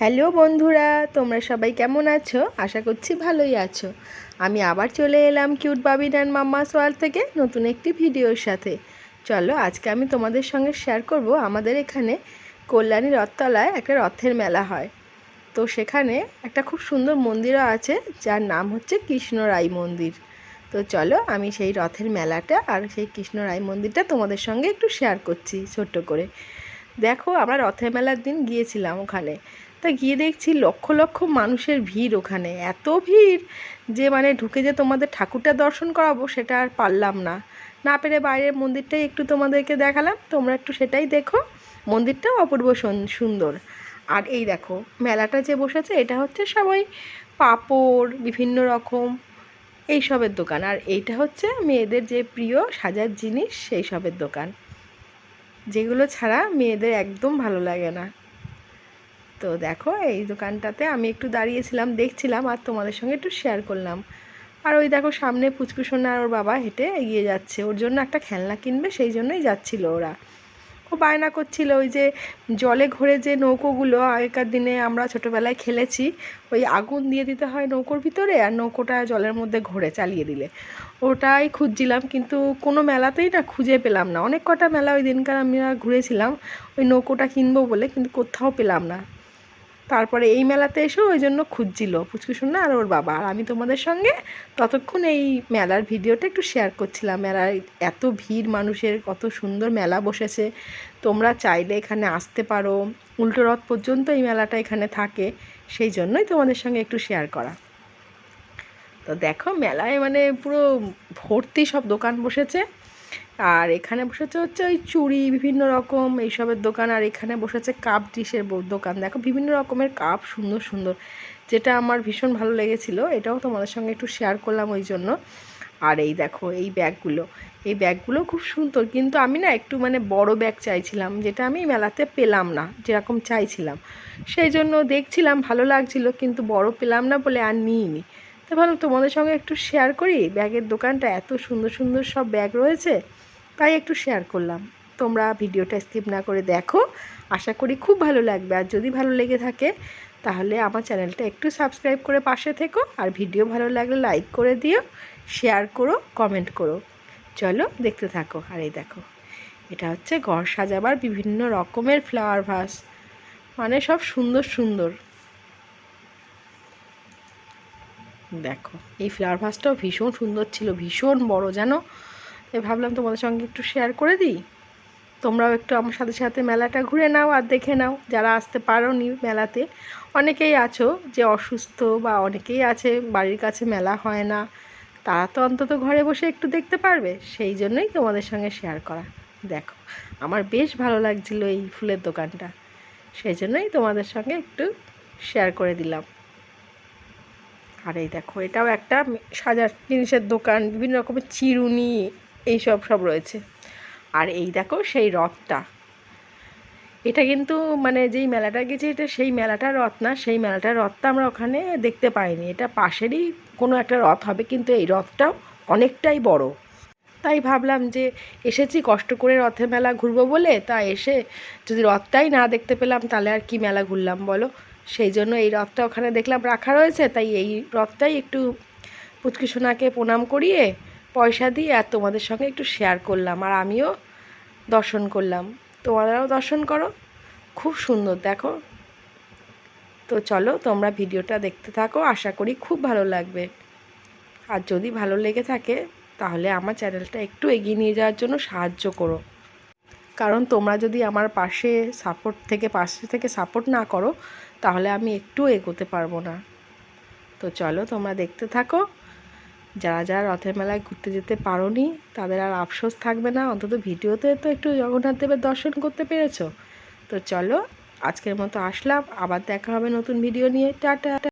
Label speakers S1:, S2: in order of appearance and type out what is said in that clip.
S1: Hello বন্ধুরা, তোমরা সবাই কেমন আছো? আশা করছি ভালোই আছো। আমি আবার চলে এলাম কিউট বাবিন অ্যান্ড মাম্মা সোয়াল থেকে নতুন একটি ভিডিওর সাথে। চলো, আজকে আমি তোমাদের সঙ্গে শেয়ার করব আমাদের এখানে কল্যাণী রথতলায় একটা রথের মেলা হয়। তো সেখানে একটা খুব সুন্দর মন্দিরও আছে, যার নাম হচ্ছে কৃষ্ণ রাই মন্দির। তো চলো, আমি সেই রথের মেলাটা আর সেই কৃষ্ণ রায় মন্দিরটা তোমাদের সঙ্গে একটু শেয়ার করছি, ছোট্ট করে। দেখো, আমরা রথের মেলার দিন গিয়েছিলাম ওখানে। তা গিয়ে দেখছি লক্ষ লক্ষ মানুষের ভিড় ওখানে। এত ভিড় যে মানে ঢুকে যে তোমাদের ঠাকুরটা দর্শন করাবো সেটা আর পারলাম না। না পেরে বাইরের মন্দিরটাই একটু তোমাদেরকে দেখালাম, তোমরা একটু সেটাই দেখো। মন্দিরটাও অপূর্ব সুন্দর। আর এই দেখো, মেলাটা যে বসেছে এটা হচ্ছে সবাই পাপড়, বিভিন্ন রকম এইসবের দোকান। আর এইটা হচ্ছে মেয়েদের যে প্রিয় সাজার জিনিস সেই সবের দোকান। যেগুলো ছাড়া মেয়েদের একদম ভালো লাগে না। তো দেখো, এই দোকানটাতে আমি একটু দাঁড়িয়েছিলাম, দেখছিলাম আর তোমাদের সঙ্গে একটু শেয়ার করলাম। আর ওই দেখো, সামনে পুচকুসোনা আর ওর বাবা হেঁটে এগিয়ে যাচ্ছে। ওর জন্য একটা খেলনা কিনবে, সেই জন্যই যাচ্ছিল ওরা। ও বায়না করছিল ওই যে জলে ঘোরে যে নৌকোগুলো, আগেকার দিনে আমরা ছোটোবেলায় খেলেছি, ওই আগুন দিয়ে দিতে হয় নৌকোর ভিতরে আর নৌকোটা জলের মধ্যে ঘোরে চালিয়ে দিলে। ওটাই খুঁজছিলাম, কিন্তু কোনো মেলাতেই না খুঁজে পেলাম না। অনেক কটা মেলা ওই দিনকার আমরা ঘুরেছিলাম, ওই নৌকোটা কিনবো বলে, কিন্তু কোথাও পেলাম না। তারপরে এই মেলাতে এসেও ওই জন্য খুঁজছিল পুচকুসোনা আর ওর বাবা। আর আমি তোমাদের সঙ্গে ততক্ষণ এই মেলার ভিডিওটা একটু শেয়ার করছিলাম। মেলার এত ভিড় মানুষের, কত সুন্দর মেলা বসেছে। তোমরা চাইলে এখানে আসতে পারো। উল্টো রথ পর্যন্ত এই মেলাটা এখানে থাকে। সেই জন্যই তোমাদের সঙ্গে একটু শেয়ার করা। তো দেখো, মেলায় মানে পুরো ভর্তি সব দোকান বসেছে। আর এখানে বসেছে হচ্ছে ওই চুড়ি, বিভিন্ন রকম এইসবের দোকান। আর এখানে বসেছে কাপ ডিশের দোকান। দেখো, বিভিন্ন রকমের কাপ সুন্দর সুন্দর। যেটা আমার ভীষণ ভালো লেগেছিলো, এটাও তোমাদের সঙ্গে একটু শেয়ার করলাম ওই জন্য। আর এই দেখো, এই ব্যাগগুলো। এই ব্যাগগুলো খুব সুন্দর। কিন্তু আমি না একটু মানে বড় ব্যাগ চাইছিলাম, যেটা আমি মেলাতে পেলাম না, যেরকম চাইছিলাম। সেই জন্য দেখছিলাম, ভালো লাগছিল, কিন্তু বড় পেলাম না বলে আর নিইনি। তো ভাবলাম তোমাদের সঙ্গে একটু শেয়ার করি। ব্যাগের দোকানটা এত সুন্দর সুন্দর সব ব্যাগ রয়েছে, তাই একটু শেয়ার করলাম। তোমরা ভিডিওটা স্কিপ না করে দেখো। আশা করি খুব ভালো লাগবে। আর যদি ভালো লেগে থাকে, তাহলে আমার চ্যানেলটা একটু সাবস্ক্রাইব করে পাশে থেকো। আর ভিডিও ভালো লাগলে লাইক করে দিও শেয়ার করো কমেন্ট করো। চলো দেখতে থাকো। আর এই দেখো, এটা হচ্ছে ঘর সাজাবার বিভিন্ন রকমের ফ্লাওয়ার ভাস মানে সব সুন্দর সুন্দর। দেখো, এই ফ্লাওয়ার ভাসটাও ভীষণ সুন্দর ছিল, ভীষণ বড় জানো? তাই ভাবলাম তোমাদের সঙ্গে একটু শেয়ার করে দিই। তোমরাও একটু আমার সাথে সাথে মেলাটা ঘুরে নাও আর দেখে নাও, যারা আসতে পারো নি মেলাতে। অনেকেই আছো যে অসুস্থ বা অনেকেই আছে বাড়ির কাছে মেলা হয় না। তারা তো অন্তত ঘরে বসে একটু দেখতে পারবে, সেই জন্যই তোমাদের সঙ্গে শেয়ার করা। দেখো, আমার বেশ ভালো লাগছিল এই ফুলের দোকানটা, সেই জন্যই তোমাদের সঙ্গে একটু শেয়ার করে দিলাম। আর এই দেখো, এটাও একটা সাজার জিনিসের দোকান, বিভিন্ন রকমের চিরুনি, এইসব সব রয়েছে। আর এই দেখো, সেই রথটা। এটা কিন্তু মানে যেই মেলাটা গেছে, এটা সেই মেলাটার রথ না, সেই মেলাটার রথটা আমরা ওখানে দেখতে পাইনি। এটা পাশেরই কোনো একটা রথ হবে, কিন্তু এই রথটাও অনেকটাই বড়। তাই ভাবলাম যে এসেছি, কষ্ট করে রথের মেলা ঘুরবো বলে, তা এসে যদি রথটাই না দেখতে পেলাম, তাহলে আর কি মেলা ঘুরলাম বলো? সেই জন্য এই রথটা ওখানে দেখলাম রাখা রয়েছে, তাই এই রথটাই একটু পুচকি প্রণাম করিয়ে পয়সা দিয়ে আর তোমাদের সঙ্গে একটু শেয়ার করলাম আর আমিও দর্শন করলাম। তোমাদেরও দর্শন করো, খুব সুন্দর দেখো। তো চলো তোমরা ভিডিওটা দেখতে থাকো, আশা করি খুব ভালো লাগবে। আর যদি ভালো লেগে থাকে তাহলে আমার চ্যানেলটা একটু এগিয়ে নিয়ে যাওয়ার জন্য সাহায্য করো। কারণ তোমরা যদি আমার পাশে সাপোর্ট থেকে, পাশে থেকে সাপোর্ট না করো, তাহলে আমি একটু এগোতে পারব না। তো চলো তোমরা দেখতে থাকো। যারা যারা রথের মেলায় ঘুরতে যেতে পারো নি তাদের আর আফসোস থাকবে না। অন্তত ভিডিওতে তো একটু জগন্নাথ দেবের দর্শন করতে পেরেছ। তো চলো, আজকের মতো আসলাম। আবার দেখা হবে নতুন ভিডিও নিয়ে। টাটা!